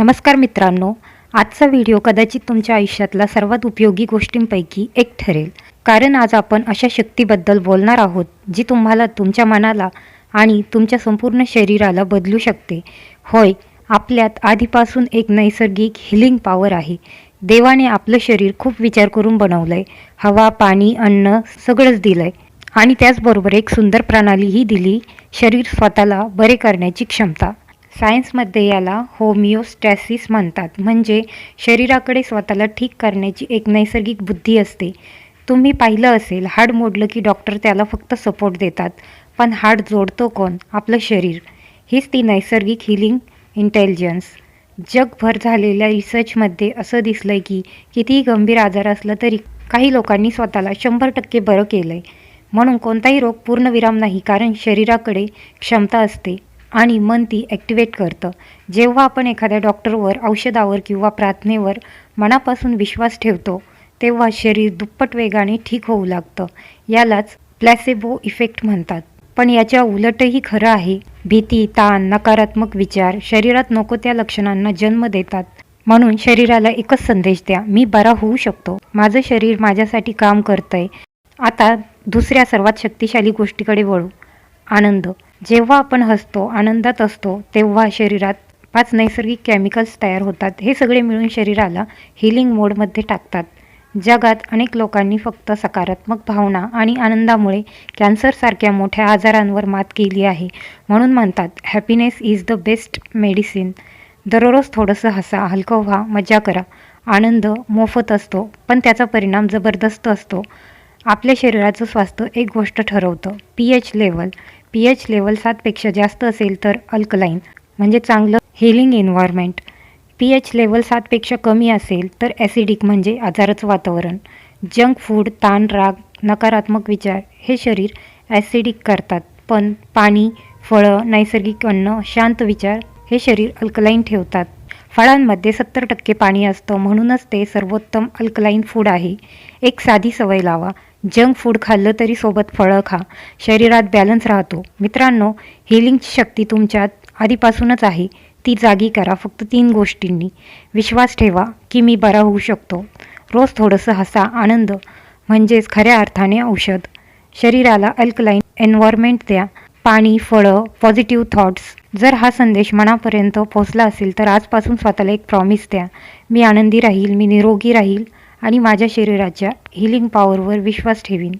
नमस्कार मित्रांनो आजचा व्हिडिओ कदाचित तुमच्या आयुष्यातला सर्वात उपयोगी गोष्टींपैकी एक ठरेल. कारण आज आपण अशा शक्तीबद्दल बोलणार आहोत जी तुम्हाला तुमच्या मनाला आणि तुमच्या संपूर्ण शरीराला बदलू शकते. होय आपल्यात आधीपासून एक नैसर्गिक हिलिंग पॉवर आहे. देवाने आपलं शरीर खूप विचार करून बनवलं आहे हवा पाणी अन्न सगळंच दिलं आहे आणि त्याचबरोबर एक सुंदर प्रणालीही दिली शरीर स्वतःला बरे करण्याची क्षमता. सायन्समध्ये याला होमिओस्टॅसिस म्हणतात. म्हणजे शरीराकडे स्वतःला ठीक करण्याची एक नैसर्गिक बुद्धी असते. तुम्ही पाहिलं असेल हाड मोडलं की डॉक्टर त्याला फक्त सपोर्ट देतात. पण हाड जोडतो कोण? आपलं शरीर. हीच ती नैसर्गिक हिलिंग इंटेलिजन्स जगभर झालेल्या रिसर्चमध्ये असं दिसलं आहे की कितीही गंभीर आजार असलं तरी काही लोकांनी स्वतःला शंभर टक्के बरं केलं आहे म्हणून कोणताही रोग पूर्णविराम नाही कारण शरीराकडे क्षमता असते. आणि मन ती ॲक्टिवेट करतं. जेव्हा आपण एखाद्या डॉक्टरवर औषधावर किंवा प्रार्थनेवर मनापासून विश्वास ठेवतो तेव्हा शरीर दुप्पट वेगाने ठीक होऊ लागतं. यालाच प्लॅसेबो इफेक्ट म्हणतात. पण याच्या उलटही खरं आहे भीती ताण नकारात्मक विचार शरीरात नको त्या लक्षणांना जन्म देतात. म्हणून शरीराला एकच संदेश द्या मी बरा होऊ शकतो. माझं शरीर माझ्यासाठी काम करतंय. आता दुसऱ्या सर्वात शक्तिशाली गोष्टीकडे वळू. आनंद. जेव्हा आपण हसतो आनंदात असतो तेव्हा शरीरात पाच नैसर्गिक केमिकल्स तयार होतात. हे सगळे मिळून शरीराला हिलिंग मोडमध्ये टाकतात. जगात अनेक लोकांनी फक्त सकारात्मक भावना आणि आनंदामुळे कॅन्सरसारख्या मोठ्या आजारांवर मात केली आहे. म्हणून म्हणतात happiness is the best medicine दररोज थोडंसं हसा हलकं व्हा मजा करा. आनंद मोफत असतो पण त्याचा परिणाम जबरदस्त असतो. आपल्या शरीराचं स्वास्थ्य एक गोष्ट ठरवतं. P H level P H level सातपेक्षा जास्त असेल तर अल्कलाईन म्हणजे चांगलं healing environment P H level सातपेक्षा कमी असेल तर ॲसिडिक म्हणजे आजारच वातावरण. जंक फूड ताण राग नकारात्मक विचार हे शरीर ॲसिडिक करतात. पण पाणी फळं नैसर्गिक अन्न शांत विचार हे शरीर अल्कलाईन ठेवतात. फळांमध्ये सत्तर टक्के पाणी असतं म्हणूनच ते सर्वोत्तम अल्कलाईन फूड आहे. एक साधी सवय लावा. जंक फूड खाल्लं तरी सोबत फळं खा. शरीरात बॅलन्स राहतो. मित्रांनो हिलिंगची शक्ती तुमच्यात आधीपासूनच आहे. ती जागी करा. फक्त तीन गोष्टींनी. विश्वास ठेवा की मी बरा होऊ शकतो. रोज थोडंसं हसा. आनंद. म्हणजेच खऱ्या अर्थाने औषध. शरीराला अल्कलाईन एन्व्हायरमेंट द्या. पाणी फळं पॉझिटिव्ह थॉट्स जर हा संदेश मनापर्यंत पोहोचला असेल तर आजपासून स्वतःला एक प्रॉमिस द्या. मी आनंदी राहील. मी निरोगी राहील. आणि माझ्या शरीराच्या हिलिंग पॉवरवर विश्वास ठेवीन.